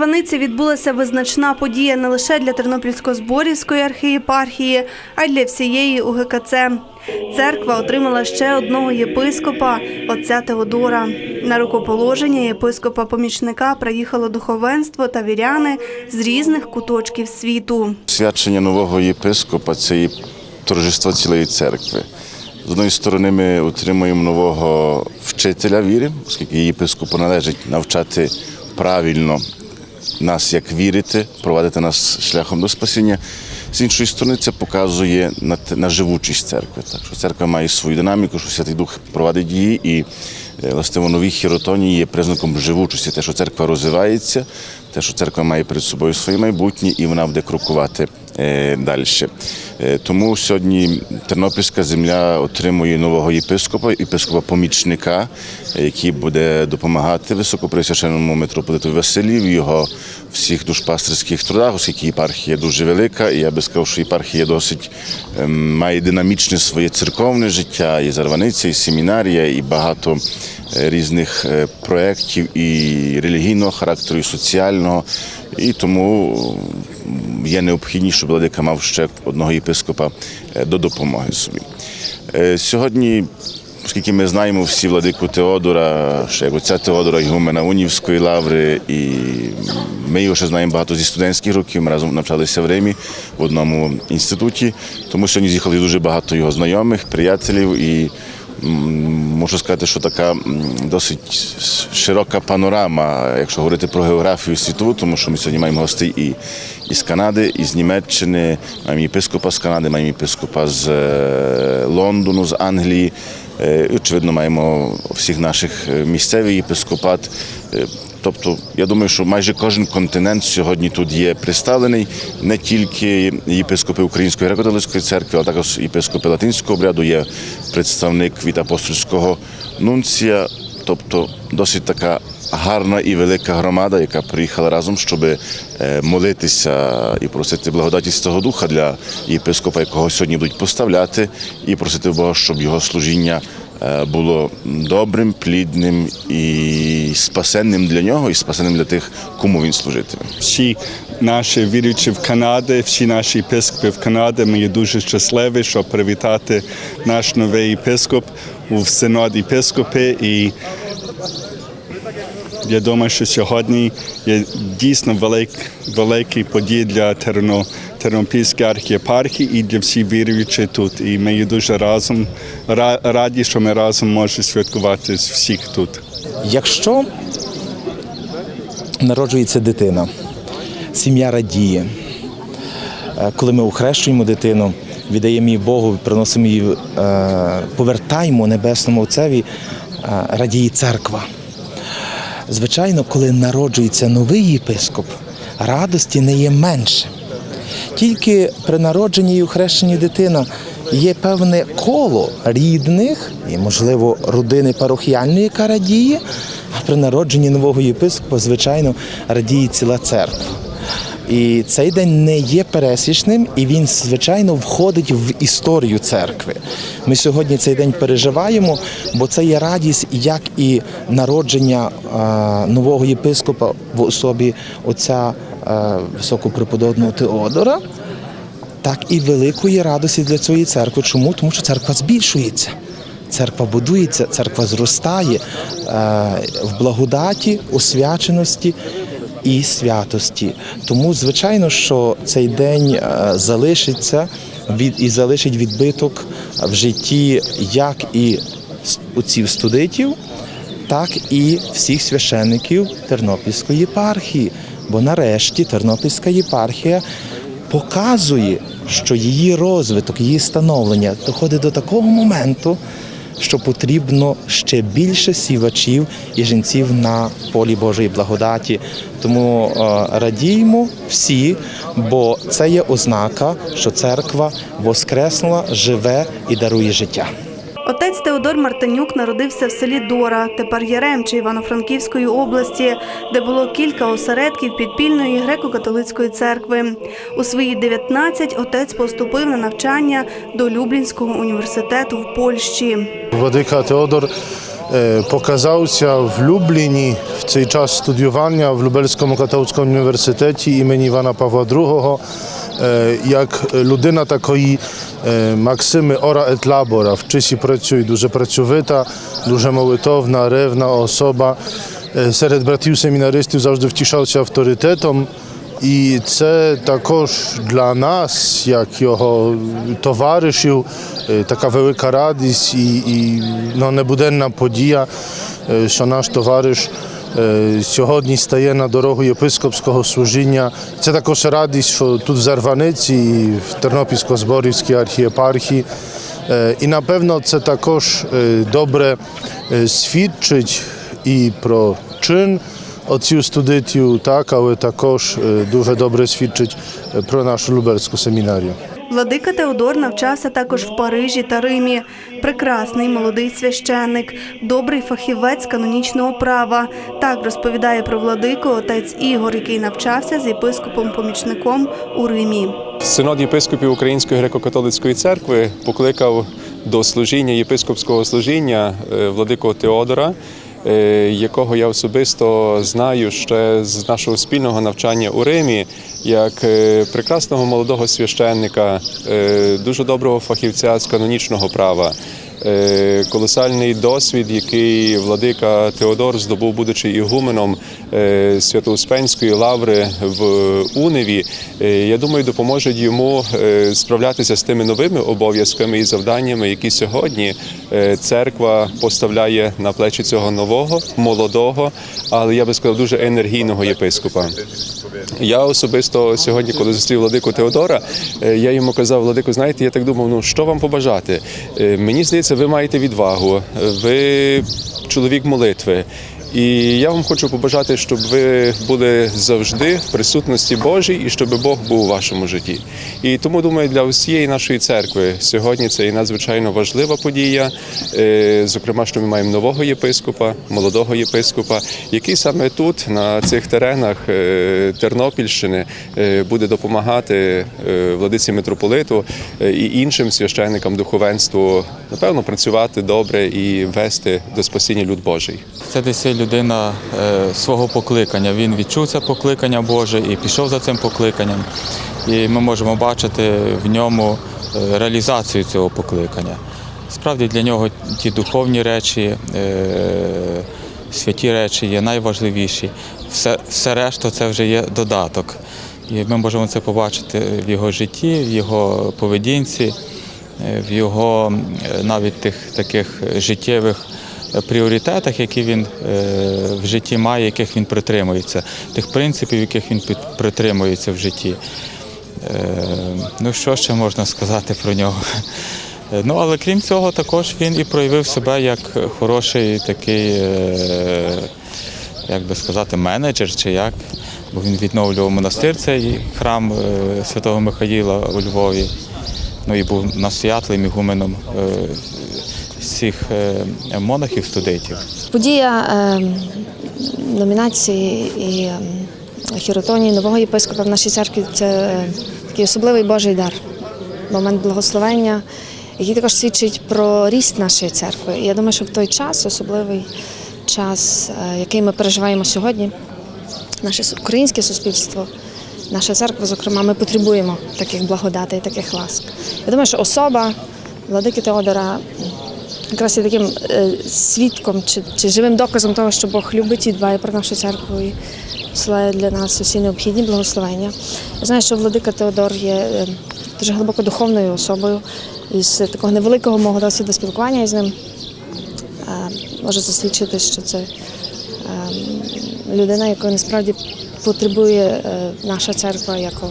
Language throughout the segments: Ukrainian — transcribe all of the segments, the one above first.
У відбулася визначна подія не лише для Тернопільсько-Зборівської архієпархії, а й для всієї УГКЦ. Церква отримала ще одного єпископа отця Теодора. На рукоположення єпископа-помічника приїхало духовенство та віряни з різних куточків світу. Свячення нового єпископа це і торжество цілої церкви. З однієї сторони, ми отримуємо нового вчителя віри, оскільки єпископу належить навчати правильно нас, як вірити, провадити нас шляхом до спасіння. З іншої сторони, це показує на, на живучість церкви. Так що церква має свою динаміку, що Святий Дух провадить її, і е, власне нові хіротонії є признаком живучості, те, що церква розвивається, те, що церква має перед собою своє майбутнє, і вона буде крокувати далі. Е, Тому сьогодні Тернопільська земля отримує нового єпископа, єпископа-помічника, е, який буде допомагати високоприсвященному митрополиту Василію в його всіх душпастерських трудах, оскільки єпархія дуже велика, і я би сказав, що єпархія досить ем, має динамічне своє церковне життя, і зарваниця, і семінарія, і багато е, різних е, проєктів і релігійного характеру, і соціального. І тому є необхідність, щоб владика мав ще одного єпископа е, до допомоги собі. Е, Сьогодні, оскільки ми знаємо всі владику Теодора, ще як отця Теодора Ігумена Унівської лаври, і ми його ще знаємо багато зі студентських років. Ми разом навчалися в Римі в одному інституті. Тому сьогодні з'їхали дуже багато його знайомих, приятелів і. Можу сказати, що така досить широка панорама, якщо говорити про географію світову, тому що ми сьогодні маємо гостей і із Канади, і з Німеччини, маємо єпископа з Канади, маємо єпископа з е, Лондону, з Англії. Е, Очевидно, маємо всіх наших місцевих місцевий єпископат. Тобто, я думаю, що майже кожен континент сьогодні тут є представлений, не тільки єпископи Української греко-католицької церкви, а також єпископи латинського обряду, є представник від апостольського нунція, тобто досить така гарна і велика громада, яка приїхала разом, щоб е, молитися і просити благодаті Святого Духа для єпископа, якого сьогодні будуть поставляти, і просити Бога, щоб його служіння е, було добрим, плідним і спасенним для нього, і спасенним для тих, кому він служитиме. всі наші віруючі в Канаді, всі наші єпископи в Канаді. Ми є дуже щасливі, щоб привітати наш новий єпископ у синод єпископи. І я думаю, що сьогодні є дійсно велик, великий подій для Терно, Тернопільської архієпархії і для всіх віруючих тут. І ми є дуже разом ра- раді, що ми разом можемо святкувати з всіх тут. Якщо народжується дитина, сім'я радіє. Е, Коли ми охрещуємо дитину, віддаємо її Богу, приносимо її, е, повертаємо Небесному Отцеві, е, радіє церква. Звичайно, коли народжується новий єпископ, радості не є менше. Тільки при народженні і ухрещенні дитина є певне коло рідних і, можливо, родини парохіальної, яка радіє, а при народженні нового єпископа, звичайно, радіє ціла церква. І цей день не є пересічним, і він, звичайно, входить в історію церкви. Ми сьогодні цей день переживаємо, бо це є радість, як і народження е, нового єпископа в особі отця е, високопреподобного Теодора, так і великої радості для цієї церкви. Чому? Тому що церква збільшується. Церква будується, церква зростає е, в благодаті, освяченості і святості. Тому, звичайно, що цей день е, залишиться від і залишить відбиток в житті як і отців студитів, так і всіх священників Тернопільської єпархії. Бо нарешті Тернопільська єпархія показує, що її розвиток, її становлення доходить до такого моменту, що потрібно ще більше сівачів і жінців на полі Божої благодаті. Тому радіймо радіємо всі, бо це є ознака, що церква воскреснула, живе і дарує життя. Отець Теодор Мартинюк народився в селі Дора, тепер Яремче Івано-Франківської області, де було кілька осередків підпільної греко-католицької церкви. У свої 19 отець поступив на навчання до Люблінського університету в Польщі. Владика Теодор е, показався в Любліні в цей час студіювання в Любельському католицькому університеті імені Івана Павла II як людина такої е, Максими Ора et Labora. Вчись і працює, дуже працьовита, дуже молитовна, ревна особа. Е, Серед братів семінаристів завжди втішався авторитетом. І це також для нас, як його товаришів, е, така велика радість і, і ну, небуденна подія, е, що наш товариш е, сьогодні стає на дорогу єпископського служіння. Це також радість, що тут в Зарваниці, і в Тернопільсько-Зборівській архієпархії. Е, І напевно це також е, добре е, свідчить і про чин отців студентів, так, але також е, дуже добре свідчить е, про нашу Люберську семінарію. Владика Теодор навчався також в Парижі та Римі. Прекрасний молодий священник, добрий фахівець канонічного права. Так розповідає про владику отець Ігор, який навчався з єпископом-помічником у Римі. Синод єпископів Української греко-католицької церкви покликав до служіння єпископського служіння е, владикого Теодора, якого я особисто знаю ще з нашого спільного навчання у Римі, як е, прекрасного молодого священника, е, дуже доброго фахівця з канонічного права. Е, Колосальний досвід, який владика Теодор здобув, будучи ігуменом е, Свято-Успенської лаври в Уневі, е, я думаю, допоможе йому справлятися з тими новими обов'язками і завданнями, які сьогодні церква поставляє на плечі цього нового, молодого, але я би сказав, дуже енергійного єпископа. Я особисто сьогодні, коли зустрів владику Теодора, е, я йому казав, владику, знаєте, я так думав, ну що вам побажати? Е, Мені здається, ви маєте відвагу, ви чоловік молитви. І я вам хочу побажати, щоб ви були завжди в присутності Божій і щоб Бог був у вашому житті. І тому думаю, для всієї нашої церкви сьогодні це і надзвичайно важлива подія. Е, Зокрема, що ми маємо нового єпископа, молодого єпископа, який саме тут, на цих теренах е, Тернопільщини, е, буде допомагати владиці митрополиту і іншим священникам духовенству, напевно, працювати добре і вести до спасіння люд Божий. Це десь людина е, свого покликання. Він відчув це покликання Боже і пішов за цим покликанням. І ми можемо бачити в ньому е, реалізацію цього покликання. Справді для нього ті духовні речі, е, святі речі є найважливіші. Все, все решта це вже є додаток. І ми можемо це побачити в його житті, в його поведінці, в його навіть тих таких життєвих пріоритетах, які він е, в житті має, яких він притримується, тих принципів, яких він притримується в житті. Е, Ну, що ще можна сказати про нього? Ну, але крім цього, також він і проявив себе як хороший такий, е, як би сказати, менеджер чи як. Бо він відновлював монастир, цей храм Святого Михаїла у Львові. Ну і був настоятелем, ігуменом всіх е, монахів, студентів. Подія е, номінації і е, хіротонії нового єпископа в нашій церкві це е, такий особливий Божий дар, момент благословення, який також свідчить про ріст нашої церкви. І я думаю, що в той час, особливий час, який ми переживаємо сьогодні, наше українське суспільство, наша церква, зокрема, ми потребуємо таких благодатей, таких ласк. Я думаю, що особа владики Теодора якраз є таким е, свідком чи, чи живим доказом того, що Бог любить і дбає про нашу церкву і посилає для нас усі необхідні благословення. Я знаю, що владика Теодор є е, дуже глибоко духовною особою. І з такого невеликого мого досвіду спілкування із ним е, можу засвідчити, що це людина, якої насправді потребує наша церква як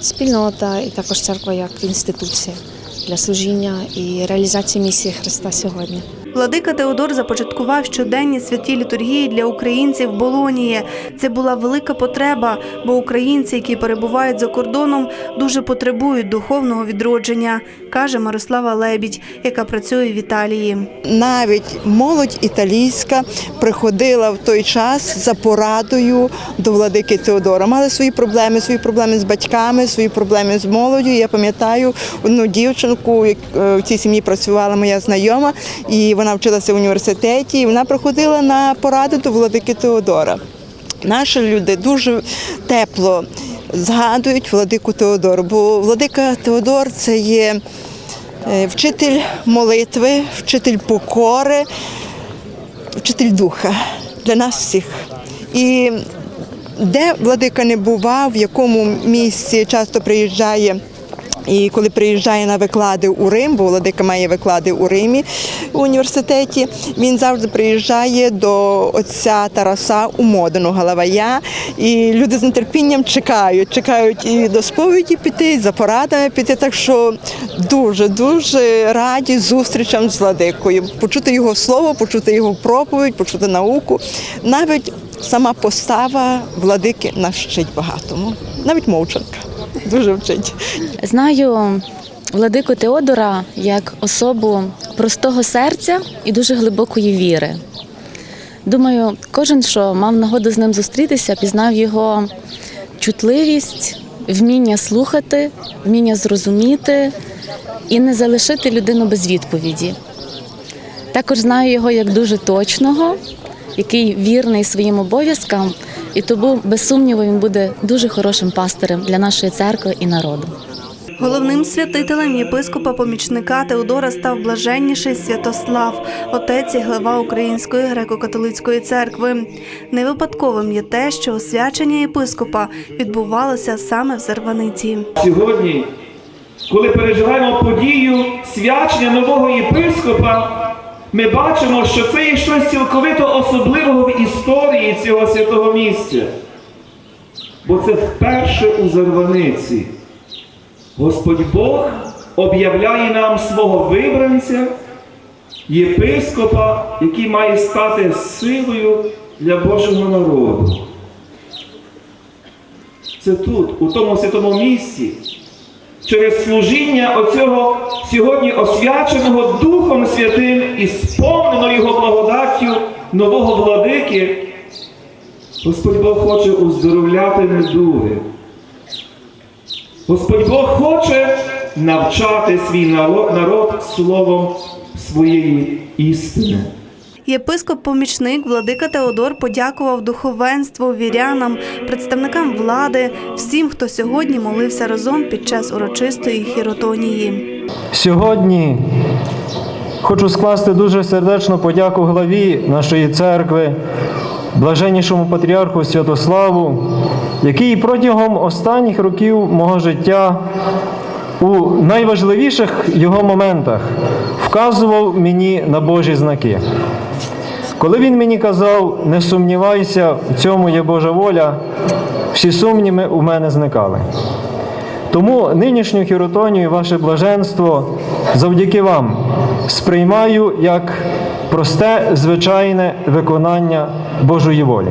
спільнота, і також церква як інституція для служіння і реалізації місії Христа сьогодні. Владика Теодор започаткував щоденні святі літургії для українців Болонії. Це була велика потреба, бо українці, які перебувають за кордоном, дуже потребують духовного відродження, каже Мирослава Лебідь, яка працює в Італії. Навіть молодь італійська приходила в той час за порадою до владики Теодора. Мали свої проблеми, свої проблеми з батьками, свої проблеми з молоддю. Я пам'ятаю одну дівчинку, е, в цій сім'ї працювала моя знайома, і вона вона вчилася в університеті, і вона приходила на поради до владики Теодора. Наші люди дуже тепло згадують владику Теодору, бо владика Теодор це є е, вчитель молитви, вчитель покори, вчитель духа для нас всіх. І де владика не бував, в якому місці часто приїжджає. І коли приїжджає на виклади у Рим, бо Владика має виклади у Римі в університеті, він завжди приїжджає до отця Тараса у Модену Галавая. І люди з нетерпінням чекають, чекають і до сповіді піти, і за порадами піти. Так що дуже дуже раді зустрічам з владикою, почути його слово, почути його проповідь, почути науку. Навіть сама постава владики нас багатому, навіть мовчанка дуже вчить. Знаю владику Теодора як особу простого серця і дуже глибокої віри. Думаю, кожен, що мав нагоду з ним зустрітися, пізнав його чутливість, вміння слухати, вміння зрозуміти і не залишити людину без відповіді. Також знаю його як дуже точного, який вірний своїм обов'язкам, і тому, без сумніву, він буде дуже хорошим пастирем для нашої церкви і народу. Головним святителем єпископа помічника Теодора став блаженніший Святослав, отець і глава Української греко-католицької церкви. Не випадковим є те, що освячення єпископа відбувалося саме в Зарваниці. Сьогодні, коли переживаємо подію свячення нового єпископа, ми бачимо, що це є щось цілковито особливого в історії цього святого місця. Бо це вперше у Зарваниці. Господь Бог об'являє нам свого вибранця, єпископа, який має стати силою для Божого народу. Це тут, у тому святому місці, через служіння оцього сьогодні освяченого Духом Святим і сповнено Його благодаттю нового владики, Господь Бог хоче уздоровляти недуги. Господь Бог хоче навчати свій наро- народ словом своєї істини. Єпископ-помічник владика Теодор подякував духовенству, вірянам, представникам влади, всім, хто сьогодні молився разом під час урочистої хіротонії. Сьогодні хочу скласти дуже сердечну подяку главі нашої церкви, блаженнішому патріарху Святославу, який протягом останніх років мого життя у найважливіших його моментах вказував мені на Божі знаки. Коли він мені казав, не сумнівайся, в цьому є Божа воля, всі сумніви у мене зникали. Тому нинішню хіротонію, ваше блаженство, завдяки вам сприймаю як просте, звичайне виконання Божої волі.